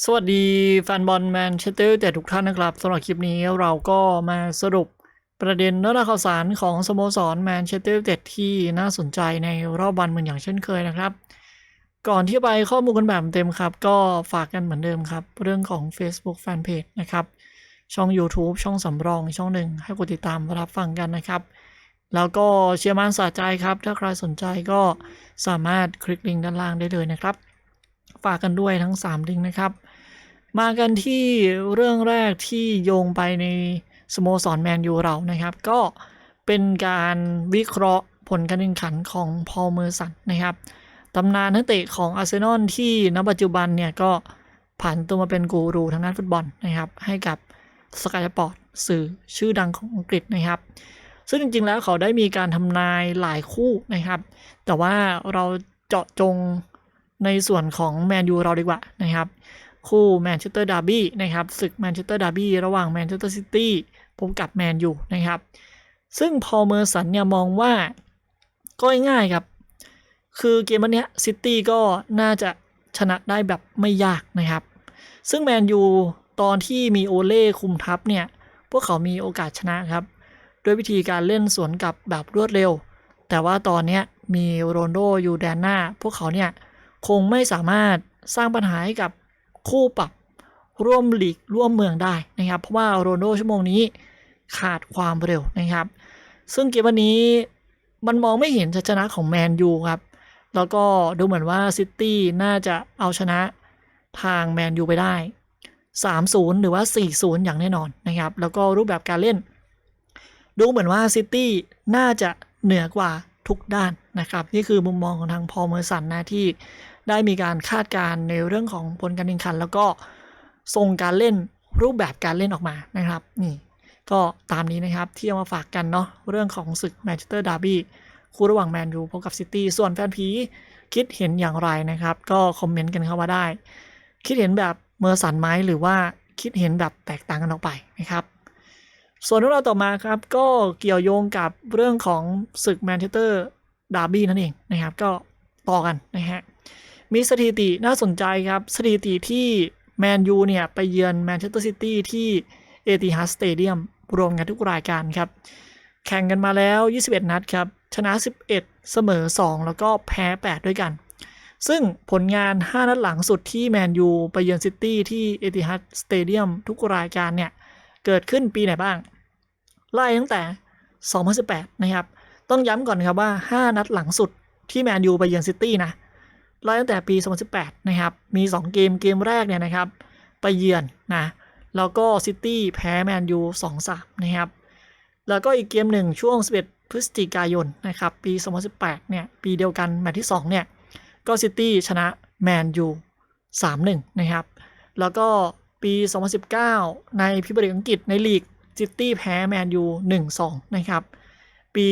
สวัสดีแฟนบอลแมนเชสเตอร์แต่ทุกท่านนะครับสำหรับคลิปนี้เราก็มาสรุปประเด็นเนื้อหาข่าวสารของสโมสรแมนเชสเตอร์เต็ดที่น่าสนใจในรอบวันเหมือนอย่างเช่นเคยนะครับ ก่อนที่ไปข้อมูลกันแบบเต็มครับ ก็ฝากกันเหมือนเดิมครับ เรื่องของ Facebook Fanpage นะครับ ช่อง YouTube ช่องสำรองช่องหนึ่งให้กดติดตามรับฟังกันนะครับ แล้วก็เชียร์มันสะใจครับ ถ้าใครสนใจก็สามารถคลิกลิงก์ด้านล่างได้เลยนะครับ ฝากกันด้วยทั้ง 3 ลิงก์นะครับ มากันที่เรื่องแรกที่โยงไปในสโมสรแมนยูเรานะครับ ก็เป็นการวิเคราะห์ผลการแข่งขันของพอลเมอร์สันนะครับตำนานนักเตะของอาร์เซนอลที่ณปัจจุบันเนี่ยก็ผ่านตัวมาเป็นกูรูทางด้านฟุตบอลนะครับ ให้กับสกายสปอร์ตสื่อชื่อดังของอังกฤษนะครับ ซึ่งจริงๆแล้วเขาได้มีการทำนายหลายคู่นะครับ แต่ว่าเราเจาะจง ในส่วนของแมนยูเราดีกว่านะครับ คู่แมนเชสเตอร์ดาร์บี้นะครับศึกแมนเชสเตอร์ดาร์บี้ระหว่างแมนเชสเตอร์ซิตี้พบกับแมนยูนะครับ ซึ่งพอเมอร์สันเนี่ยมองว่าก็ง่ายครับ คือเกมวันนี้ซิตี้ก็น่าจะชนะได้แบบไม่ยากนะครับ ซึ่งแมนยูตอนที่มีโอเล่คุมทัพเนี่ย พวกเขามีโอกาสชนะครับ ด้วยวิธีการเล่นสวนกลับแบบรวดเร็ว แต่ว่าตอนนี้มีโรนโดอยู่แดนหน้า พวกเขาเนี่ย คงไม่สามารถสร้างปัญหาให้กับคู่ปรับร่วมหลีกร่วมเมืองได้นะครับ เพราะว่าโรนโดชั่วโมงนี้ขาดความเร็วนะครับ ซึ่งเกมวันนี้มันมองไม่เห็นชัยชนะของแมนยูครับ แล้วก็ดูเหมือนว่าซิตี้น่าจะเอาชนะทางแมนยูไปได้ 3-0 หรือว่า 4-0 อย่างแน่นอนนะครับ แล้วก็รูปแบบการเล่น ดูเหมือนว่าซิตี้น่าจะเหนือกว่าทุกด้านนะครับ นี่คือมุมมองของทางพอลเมอร์สันนะที่ ได้มีการคาดการณ์ในเรื่องของผลการแข่งขัน แล้วก็ทรงการเล่นรูปแบบการเล่นออกมานะครับนี่ก็ตามนี้นะครับที่เอามาฝากกันเนาะเรื่องของศึกแมนเชสเตอร์ดาร์บี้คู่ระหว่างแมนยูพบกับซิตี้ส่วนแฟนผีคิดเห็นอย่างไรนะครับ ก็คอมเมนต์กันเข้ามาได้ คิดเห็นแบบเมอร์สันไหมหรือว่าคิดเห็นแบบแตกต่างกันออกไปนะครับส่วนเรื่องราวต่อมาครับก็เกี่ยวโยงกับเรื่องของศึกแมนเชสเตอร์ดาร์บี้นั่นเองนะครับ ก็ต่อกันนะฮะ มีสถิติน่าสนใจครับ สถิติที่แมนยูเนี่ย ไปเยือนแมนเชสเตอร์ซิตี้ที่เอติฮัดสเตเดียมรวมกันทุกรายการครับ แข่งกันมาแล้ว 21 นัดครับ ชนะ 11 เสมอ 2 แล้วก็แพ้ 8 ด้วยกัน ซึ่งผลงาน 5 นัดหลังสุดที่แมนยูไปเยือนซิตี้ที่เอติฮัดสเตเดียมทุกรายการเนี่ย เกิดขึ้นปีไหนบ้าง ไล่ตั้งแต่ 2018 นะครับ ต้องย้ำก่อนครับว่า 5 นัดหลังสุดที่แมนยูไปเยือนซิตี้นะ ไล่ตั้งแต่ปี 2018 นะครับ มี 2 เกมเกมแรกเนี่ยนะครับ ไปเยือนนะ แล้วก็ซิตี้แพ้แมนยู2-3 นะครับ แล้วก็อีกเกมหนึ่งช่วง 11 พฤศจิกายนนะครับ ปี 2018 เนี่ย ปีเดียวกันแมตช์ที่ 2 เนี่ย ก็ซิตี้ชนะแมนยู3-1 นะครับ แล้วก็ปี 2019 ในพิบริกอังกฤษในลีกซิตี้แพ้แมนยู1-2 นะครับ ปี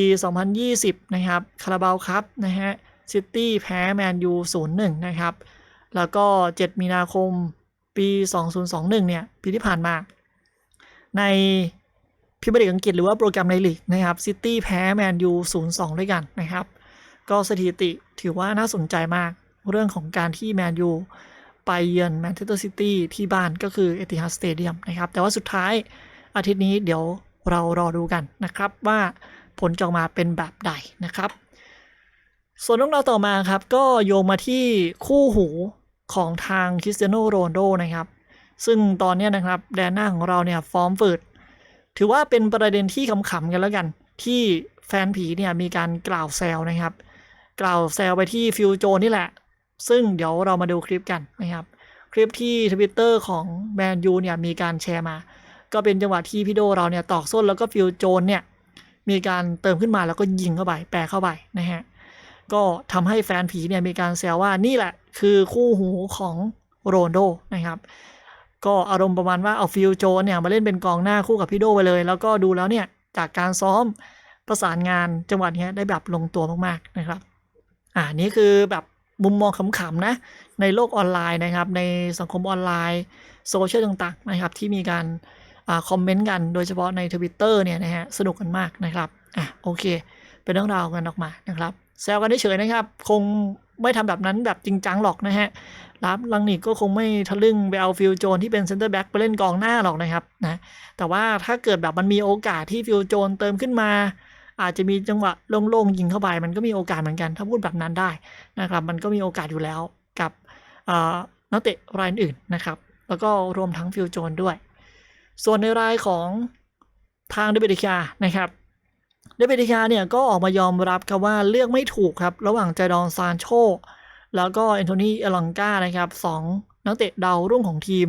2020 นะครับคาราบาวครับนะฮะ ซิตี้แพ้แมนยู0-1 นะครับ แล้วก็ 7 มีนาคมปี 2021 เนี่ย ปีที่ผ่านมา ในพิมยร์ลีกอังกฤษหรือว่าโปรแกรมในลีกนะครับซิตี้แพ้แมนยู0-2 ด้วยกันนะครับ ก็สถิติถือว่าน่าสนใจมากเรื่องของการที่แมนยูไปเยือนแมนเชสเตอร์ซิตี้ที่บ้านก็คือเอติฮัดสเตเดียมนะครับ แต่ว่าสุดท้ายอาทิตย์นี้เดี๋ยวเรารอดูกันนะครับว่าผลจะออกมาเป็นแบบใดนะครับ ส่วนเรื่องราวต่อมาครับก็โยงมาที่คู่หูของทางคริสเตียโนโรนโดนะครับ ซึ่งตอนนี้นะครับแดนหน้าของเราเนี่ยฟอร์มฝืดถือว่าเป็นประเด็นที่ขำๆกันแล้วกัน ที่แฟนผีเนี่ยมีการกล่าวแซวนะครับ กล่าวแซวไปที่ฟิวโจนี่แหละ ซึ่งเดี๋ยวเรามาดูคลิปกันนะครับ คลิปที่ทวิตเตอร์ของแมนยูเนี่ยมีการแชร์มา ก็เป็นจังหวะที่พี่โดเราเนี่ยตอกส้นแล้วก็ฟิวโจนเนี่ยมีการเติมขึ้นมาแล้วก็ยิงเข้าไปแปะเข้าไปนะฮะ ก็ทำให้แฟนผีเนี่ยมีการแซวว่านี่แหละคือคู่หูของโรนโดนะครับ ก็อารมณ์ประมาณว่าเอาฟิลโจนเนี่ยมาเล่นเป็นกองหน้าคู่กับพี่โดไปเลย แล้วก็ดูแล้วเนี่ยจากการซ้อมประสานงานจังหวะเนี้ยได้แบบลงตัวมากๆนะครับอ่านี่คือแบบมุมมองขำๆนะในโลกออนไลน์นะครับ ในสังคมออนไลน์โซเชียลต่างๆนะครับ ที่มีการอ่าคอมเมนต์กันโดยเฉพาะในทวิตเตอร์เนี่ยนะฮะสนุกกันมากนะครับอะโอเค เป็นเรื่องราวกันออกมานะครับ แซวกันเฉยๆนะครับ คงไม่ทำแบบนั้นแบบจริงจังหรอกนะฮะรับลังนิกก็คงไม่ทะลึ่งไปเอาฟิลโจนที่เป็นเซนเตอร์แบ็กไปเล่นกองหน้าหรอกนะครับนะแต่ว่าถ้าเกิดแบบมันมีโอกาสที่ฟิลโจนเติมขึ้นมา อาจจะมีจังหวะโล่งๆยิงเข้าไป มันก็มีโอกาสเหมือนกัน ถ้าพูดแบบนั้นได้นะครับ มันก็มีโอกาสอยู่แล้วกับเอ่อนักเตะรายอื่นนะครับ แล้วก็รวมทั้งฟิลโจนด้วย ส่วนในรายของทางเดวิดคานะครับ เดวิดคาเนี่ยก็ออกมายอมรับครับว่าเลือกไม่ถูกครับ ระหว่างจดอนซานโช แล้วก็แอนโทนีเอลังกานะครับสองนักเตะดาวรุ่งของทีม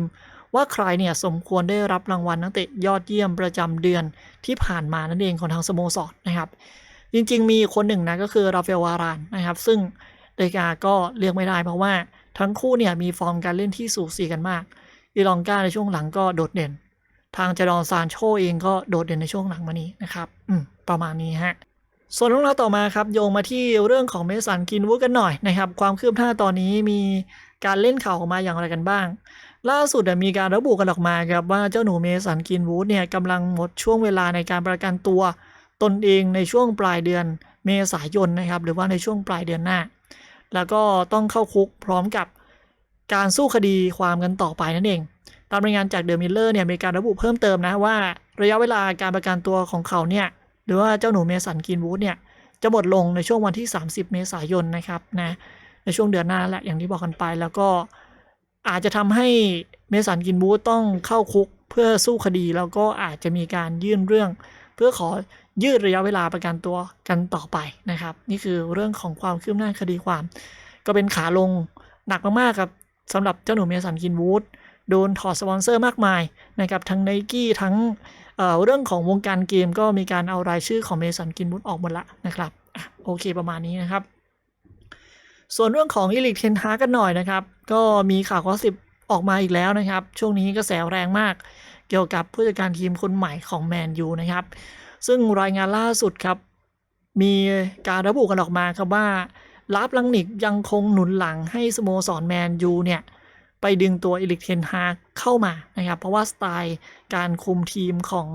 ว่าใครเนี่ยสมควรได้รับรางวัลนักเตะยอดเยี่ยมประจำเดือนที่ผ่านมานั่นเองของทางสโมสรนะครับ จริงๆ มีคนหนึ่งนะก็คือราฟเอลวารานนะครับ ซึ่งเดกาก็เลือกไม่ได้เพราะว่าทั้งคู่เนี่ยมีฟอร์มการเล่นที่สูสีกันมากอีลองกาในช่วงหลังก็โดดเด่น ทางจดอนซานโชเองก็โดดเด่นในช่วงหลังมานี้นะครับ อืม ประมาณนี้ฮะ ส่วนเรื่องราวต่อมาครับ โยงมาที่เรื่องของเมสันกินวูดกันหน่อยนะครับ ความคืบหน้าตอนนี้มีการเล่นข่าวออกมาอย่างไรกันบ้าง ล่าสุดมีการระบุกันออกมาครับว่าเจ้าหนูเมสันกินวูดเนี่ยกำลังหมดช่วงเวลาในการประกันตัว ตนเองในช่วงปลายเดือนเมษายนนะครับ หรือว่าในช่วงปลายเดือนหน้า แล้วก็ต้องเข้าคุกพร้อมกับการสู้คดีความกันต่อไปนั่นเอง ตามรายงานจากเดอะมิลเลอร์เนี่ยมีการระบุเพิ่มเติมนะว่า ระยะเวลาการประกันตัวของเขาเนี่ยหรือว่าเจ้าหนูเมสันกินวูดเนี่ยจะหมดลงในช่วงวันที่ 30 เมษายนนะครับนะในช่วงเดือนหน้าแหละอย่างที่บอกกันไป แล้วก็อาจจะทำให้เมสันกินวูดต้องเข้าคุกเพื่อสู้คดี แล้วก็อาจจะมีการยื่นเรื่อง เพื่อขอยืดระยะเวลาประกันตัวกันต่อไปนะครับ นี่คือเรื่องของความคืบหน้าคดีความ ก็เป็นขาลงหนักมากๆครับสำหรับเจ้าหนูเมสันกินวูด โดนถอดสปอนเซอร์มากมายนะครับทั้งไนกี้ทั้งเเรื่องของวงการเกมก็มีการเอารายชื่อของเมสันกินบุตออกหมดละนะครับอโอเคประมาณนี้นะครับ ส่วนเรื่องของอีลิกเทนฮากันหน่อยนะครับ ก็มีข่าวข้อสิบออกมาอีกแล้วนะครับ ช่วงนี้กระแสแรงมาก เกี่ยวกับผู้จัดการทีมคนใหม่ของแมนยูนะครับ ซึ่งรายงานล่าสุดครับ มีการระบุกันออกมาครับว่าลาฟลังนิกยังคงหนุนหลังให้สโมสรแมนยูเนี่ย ไปดึงตัวอิลิกเทนฮากเข้ามานะครับ เพราะว่าสไตล์การคุมทีมของ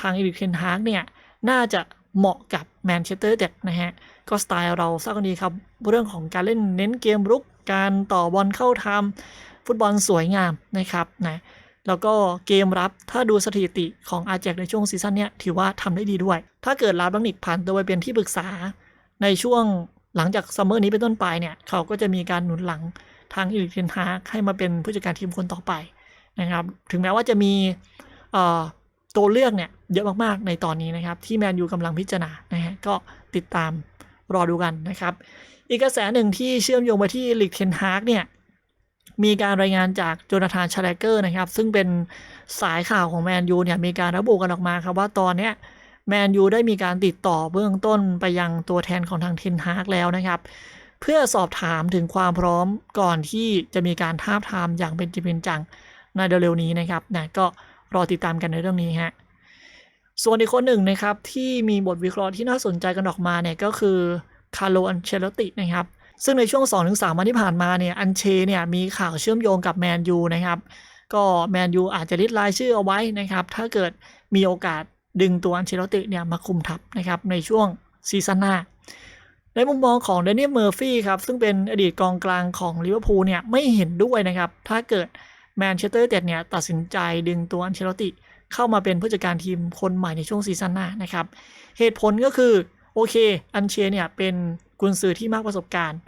ทางอิลิกเทนฮากเนี่ย น่าจะเหมาะกับแมนเชสเตอร์เด็ดนะฮะ ก็สไตล์เราทราบกันดีครับ เรื่องของการเล่นเน้นเกมรุกการต่อบอลเข้าทำฟุตบอลสวยงามนะครับนะแล้วก็เกมรับถ้าดูสถิติของอาแจกในช่วงซีซั่นเนี้ยถือว่าทำได้ดีด้วย ถ้าเกิดลาบังนิกผ่านตัวไปเป็นที่ปรึกษา ในช่วงหลังจากซัมเมอร์นี้เป็นต้นไปเนี่ย เขาก็จะมีการหนุนหลัง ทางอีลิกเทนฮาให้มาเป็นผู้จัดการทีมคนต่อไปนะครับ ถึงแม้ว่าจะมีตัวเลือกเนี่ยเยอะมากๆในตอนนี้นะครับ ที่แมนยูกำลังพิจารณานะฮะก็ติดตามรอดูกันนะครับ อีกกระแสหนึ่งที่เชื่อมโยงไปที่อีลิกเทนฮากเนี่ยมีการรายงานจากโจนาธานชาเลเกอร์นะครับ ซึ่งเป็นสายข่าวของแมนยูเนี่ยมีการระบุกันออกมาครับว่าตอนเนี้ยแมนยูได้มีการติดต่อเบื้องต้นไปยังตัวแทนของทางเทนฮากแล้วนะครับ เพื่อสอบถามถึงความพร้อมก่อนที่จะมีการทาบทามอย่างเป็นจริงเป็นจังในเร็วๆนี้นะครับนะก็รอติดตามกันในเรื่องนี้ฮะส่วนอีกคนหนึ่งนะครับที่มีบทวิเคราะห์ที่น่าสนใจกันออกมาเนี่ยก็คือคาร์โลอันเชลตินะครับซึ่งในช่วง 2-3วันที่ผ่านมาเนี่ยอันเชเนี่ยมีข่าวเชื่อมโยงกับแมนยูนะครับก็แมนยูอาจจะลิดรายชื่อเอาไว้นะครับถ้าเกิดมีโอกาสดึงตัวอันเชลติเนี่ยมาคุมทัพนะครับในช่วงซีซั่นหน้า ในมุมมองของเดนิเอลเมอร์ฟี่ครับซึ่งเป็นอดีตกองกลางของลิเวอร์พูลเนี่ยไม่เห็นด้วยนะครับ ถ้าเกิดแมนเชสเตอร์เต็ดเนี่ยตัดสินใจดึงตัวอันเชลติเข้ามาเป็นผู้จัดการทีมคนใหม่ในช่วงซีซั่นหน้านะครับ เหตุผลก็คือโอเคอันเชเนี่ยเป็นกุนซือที่มากประสบการณ์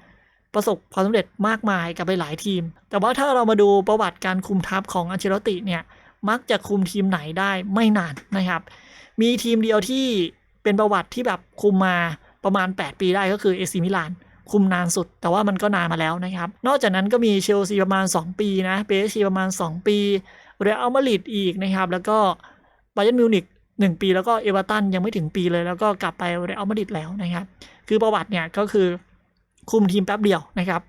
ประสบความสำเร็จมากมายกับหลายทีม แต่ว่าถ้าเรามาดูประวัติการคุมทัพของอันเชลติเนี่ยมักจะคุมทีมไหนได้ไม่นานนะครับ มีทีมเดียวที่เป็นประวัติที่แบบคุมมา ประมาณ 8 ปีได้ก็คือเอซิมิลานคุมนานสุด แต่ว่ามันก็นานมาแล้วนะครับ นอกจากนั้นก็มีเชลซีประมาณ 2 ปีนะเปเชประมาณ 2 ปีเรอัลมาดริดอีกนะครับ แล้วก็ไบเยร์นมิวนิก1ปีแล้วก็เอเวอร์ตันยังไม่ถึงปีเลยแล้วก็กลับไปเรอัลมาดริดแล้วนะครับ คือประวัติเนี่ยก็คือคุมทีมแป๊บเดียวนะครับ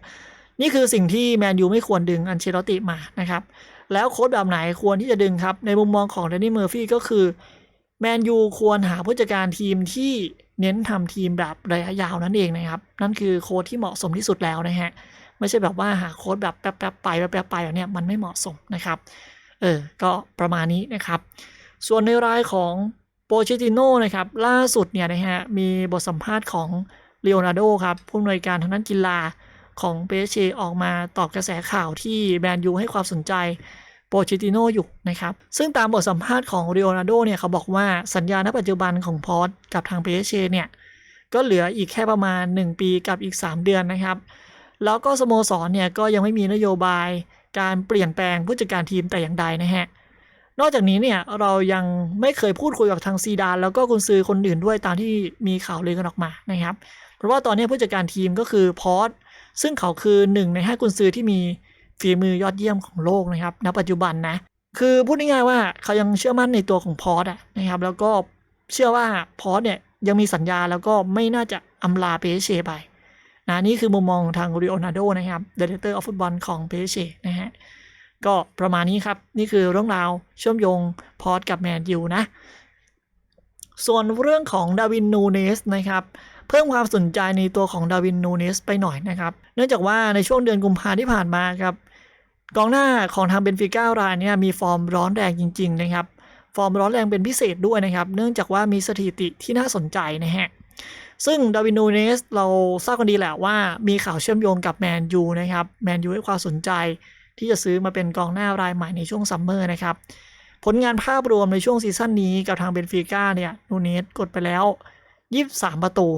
นี่คือสิ่งที่แมนยูไม่ควรดึงอันเชลติมานะครับ แล้วโค้ดแบบไหนควรที่จะดึงครับ ในมุมมองของเดนนี่เมอร์ฟี่ก็คือ แมนยูควรหาผู้จัดการทีมที่เน้นทำทีมแบบระยะยาวนั่นเองนะครับ นั่นคือโค้ดที่เหมาะสมที่สุดแล้วนะฮะ ไม่ใช่แบบว่าหาโค้ดแบบแป๊บๆไปแป๊บๆไปแบบเนี้ยมันไม่เหมาะสมนะครับ เออ ก็ประมาณนี้นะครับ ส่วนในรายของโปเชติโน่นะครับ ล่าสุดเนี่ยนะฮะ มีบทสัมภาษณ์ของเลโอนาร์โดครับ ผู้อำนวยการทางด้านกีฬาของเปเชออกมาตอบกระแสข่าวที่แมนยูให้ความสนใจ ปรชิติโนอยู่นะครับ ซึ่งตามบทสัมภาษณ์ของเลโอนาร์โดเนี่ยเขาบอกว่าสัญญาณปัจจุบันของพอร์ตกับทางเปเชเนี่ย ก็เหลืออีกแค่ประมาณ 1 ปีกับอีก 3 เดือนนะครับ แล้วก็สโมสรเนี่ยก็ยังไม่มีนโยบายการเปลี่ยนแปลงผู้จัดการทีมแต่อย่างใดนะฮะนอกจากนี้เนี่ยเรายังไม่เคยพูดคุยกับทางซีดานแล้วก็กุนซือคนอื่นด้วยตามที่มีข่าวลือกันออกมานะครับ เพราะว่าตอนนี้ผู้จัดการทีมก็คือพอร์ตซึ่งเขาคือหนึ่งในห้ากุนซือที่มี ฝีมือยอดเยี่ยมของโลกนะครับณปัจจุบันนะ คือพูดง่ายๆว่าเขายังเชื่อมั่นในตัวของพอร์ตนะครับ แล้วก็เชื่อว่าพอร์ตเนี่ยยังมีสัญญาแล้วก็ไม่น่าจะอำลาเปเชไปนะนี่คือมุมมองของทางริโอนาโดนะครับเดเรเตอร์ออฟฟุตบอลของเปเชนะฮะก็ประมาณนี้ครับ นี่คือเรื่องราวเชื่อมโยงพอร์ตกับแมนยูนะ ส่วนเรื่องของดาวินนูเนสนะครับ พิ่มความสนใจในตัวของดาวินนูเนสไปหน่อยนะครับ เนื่องจากว่าในช่วงเดือนกุมภาที่ผ่านมาครับกองหน้าของทางเบนฟิก้ารายเนี้มีฟอร์มร้อนแรงจริง ๆ นะครับ ฟอร์มร้อนแรงเป็นพิเศษด้วยนะครับ เนื่องจากว่ามีสถิติที่น่าสนใจนะฮะซึ่งดาวินนูเนสเราทราบกันดีแหละว่ามีข่าวเชื่อมโยงกับแมนยูนะครับแมนยูให้ความสนใจที่จะซื้อมาเป็นกองหน้ารายใหม่ในช่วงซัมเมอร์นะครับผลงานภาพรวมในช่วงซีซั่นนี้กับทางเบนฟิก้าเนี่ยนูเนสกดไปแล้ว 23 ประตู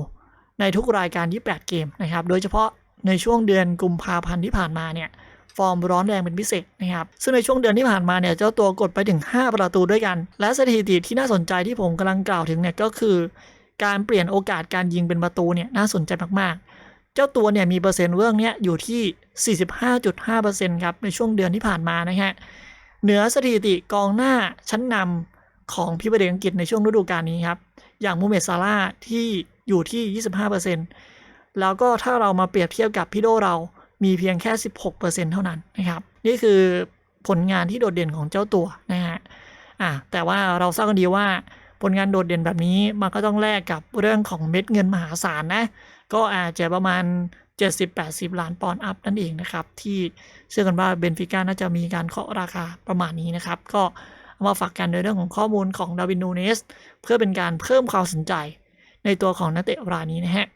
ในทุกรายการ 28 เกมนะครับ โดยเฉพาะในช่วงเดือนกุมภาพันธ์ที่ผ่านมาเนี่ยฟอร์มร้อนแรงเป็นพิเศษนะครับ ซึ่งในช่วงเดือนที่ผ่านมาเนี่ยเจ้าตัวกดไปถึง 5 ประตูด้วยกัน และสถิติที่น่าสนใจที่ผมกำลังกล่าวถึงเนี่ยก็คือ การเปลี่ยนโอกาสการยิงเป็นประตูเนี่ยน่าสนใจมากๆ เจ้าตัวเนี่ยมีเปอร์เซ็นต์เรื่องเนี้ยอยู่ที่ 45.5%ครับในช่วงเดือนที่ผ่านมานะฮะ เหนือสถิติกองหน้าชั้นนำของพิบเดอังกฤษในช่วงฤดูกาลนี้ครับ อย่างมูเมดซาร่าที่ อยู่ที่ 25%แล้วก็ถ้าเรามาเปรียบเทียบกับพี่โดเรามีเพียงแค่ 16%เท่านั้นนะครับ นี่คือผลงานที่โดดเด่นของเจ้าตัวนะฮะอะแต่ว่าเราทราบกันดีว่าผลงานโดดเด่นแบบนี้มันก็ต้องแลกกับเรื่องของเม็ดเงินมหาศาลนะ ก็อาจจะประมาณ 70-80 ล้านปอนด์อัพนั่นเองนะครับ ที่เชื่อกันว่าเบนฟิก้าน่าจะมีการเคาะราคาประมาณนี้นะครับ ก็มาฝากกันในเรื่องของข้อมูลของดาวินนูเนส เพื่อเป็นการเพิ่มความสนใจ ในตัวของนักเตะรายนี้นะฮะ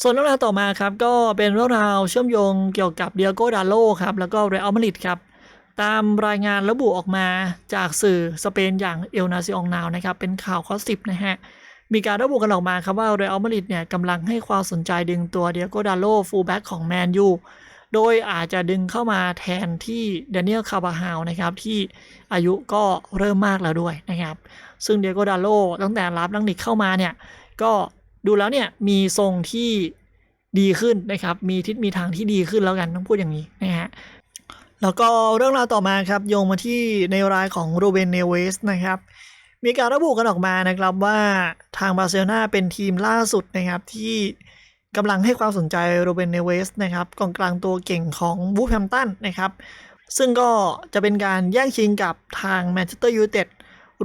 ส่วนเรื่องราวต่อมาครับก็เป็นเรื่องราวเชื่อมโยงเกี่ยวกับเดียโกดาโลครับแล้วก็เรอัลมาดริดครับตามรายงานระบุออกมาจากสื่อสเปนอย่างเอลนาซิองนาวนะครับเป็นข่าวข้อสิบนะฮะมีการระบุกันออกมาครับว่าเรอัลมาดริดเนี่ยกำลังให้ความสนใจดึงตัวเดียโกดาโลฟูลแบ็กของแมนยูโดยอาจจะดึงเข้ามาแทนที่เดนิเอลคาบาฮาวนะครับที่อายุก็เริ่มมากแล้วด้วยนะครับ ซึ่งเดียโกดาโลตั้งแต่รับลังนิกเข้ามาเนี่ย ก็ดูแล้วเนี่ยมีทรงที่ดีขึ้นนะครับ มีทิศมีทางที่ดีขึ้นแล้วกันต้องพูดอย่างนี้นะฮะแล้วก็เรื่องราวต่อมาครับโยงมาที่ในรายของโรเบนเนเวสนะครับ มีการระบุกันออกมานะครับว่าทางบาร์เซโลนาเป็นทีมล่าสุดนะครับที่กำลังให้ความสนใจโรเบนเนเวสนะครับกองกลางตัวเก่งของบูฟแฮมตันนะครับ ซึ่งก็จะเป็นการแย่งชิงกับทางแมนเชสเตอร์ยูไนเต็ด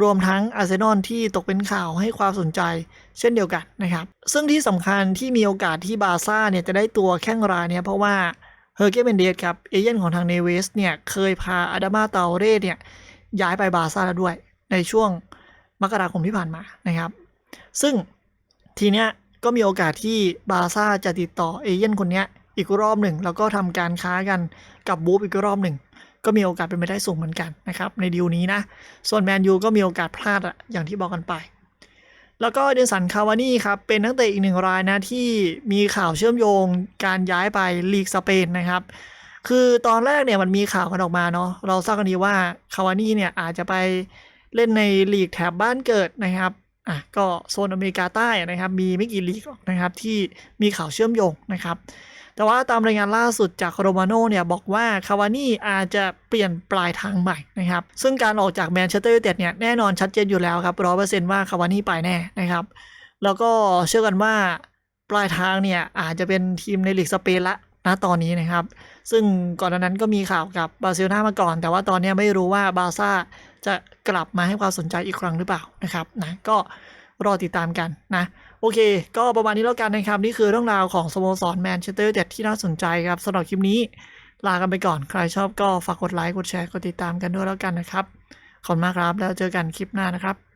รวมทั้งอาร์เซนอลที่ตกเป็นข่าวให้ความสนใจเช่นเดียวกันนะครับ ซึ่งที่สำคัญที่มีโอกาสที่บาซ่าเนี่ยจะได้ตัวแข้งรายเนี่ยเพราะว่าเฮอร์เกเบนเดสครับเอเย่นของทางเนเวสเนี่ยเคยพาอาดามาเตาเร่เนี่ยย้ายไปบาซ่าแล้วด้วย ในช่วงมกราคมที่ผ่านมานะครับ ซึ่งทีเนี้ยก็มีโอกาสที่บาซ่าจะติดต่อเอเย่นคนเนี้ยอีกรอบหนึ่ง แล้วก็ทำการค้ากันกับบูฟอีกรอบหนึ่ง ก็มีโอกาสเป็นไปได้สูงเหมือนกันนะครับในดีลนี้นะ ส่วนแมนยูก็มีโอกาสพลาดอะอย่างที่บอกกันไป แล้วก็เดนสันคาวานี่ครับเป็นนักเตะอีกหนึ่งรายนะที่มีข่าวเชื่อมโยงการย้ายไปลีกสเปนนะครับคือตอนแรกเนี่ยมันมีข่าวกันออกมาเนาะเราทราบกันดีว่าคาวานี่เนี่ยอาจจะไปเล่นในลีกแถบบ้านเกิดนะครับอะก็โซนอเมริกาใต้นะครับมีไม่กี่ลีกหรอกนะครับที่มีข่าวเชื่อมโยงนะครับ แต่ว่าตามรายงานล่าสุดจากโรมาโน่เนี่ยบอกว่าคาวานี่อาจจะเปลี่ยนปลายทางใหม่นะครับ ซึ่งการออกจากแมนเชสเตอร์ยูไนเต็ดเนี่ยแน่นอนชัดเจนอยู่แล้วครับร้อยเปอร์เซ็นต์ว่าคาวานี่ไปแน่นะครับ แล้วก็เชื่อกันว่าปลายทางเนี่ยอาจจะเป็นทีมในลีกสเปนละนะตอนนี้นะครับ ซึ่งก่อนหน้านั้นก็มีข่าวกับบาร์เซโลนามาก่อน แต่ว่าตอนนี้ไม่รู้ว่าบาร์ซ่าจะกลับมาให้ความสนใจอีกครั้งหรือเปล่านะครับนะก็รอติดตามกันนะ โอเค ก็ประมาณนี้แล้วกันนะครับ นี่คือเรื่องราวของสโมสรแมนเชสเตอร์ยูไนเด็ดที่น่าสนใจครับสำหรับคลิปนี้ ลากันไปก่อนใครชอบก็ฝากกดไลค์กดแชร์กดติดตามกันด้วยแล้วกันนะครับ ขอบคุณมากครับแล้วเจอกันคลิปหน้านะครับ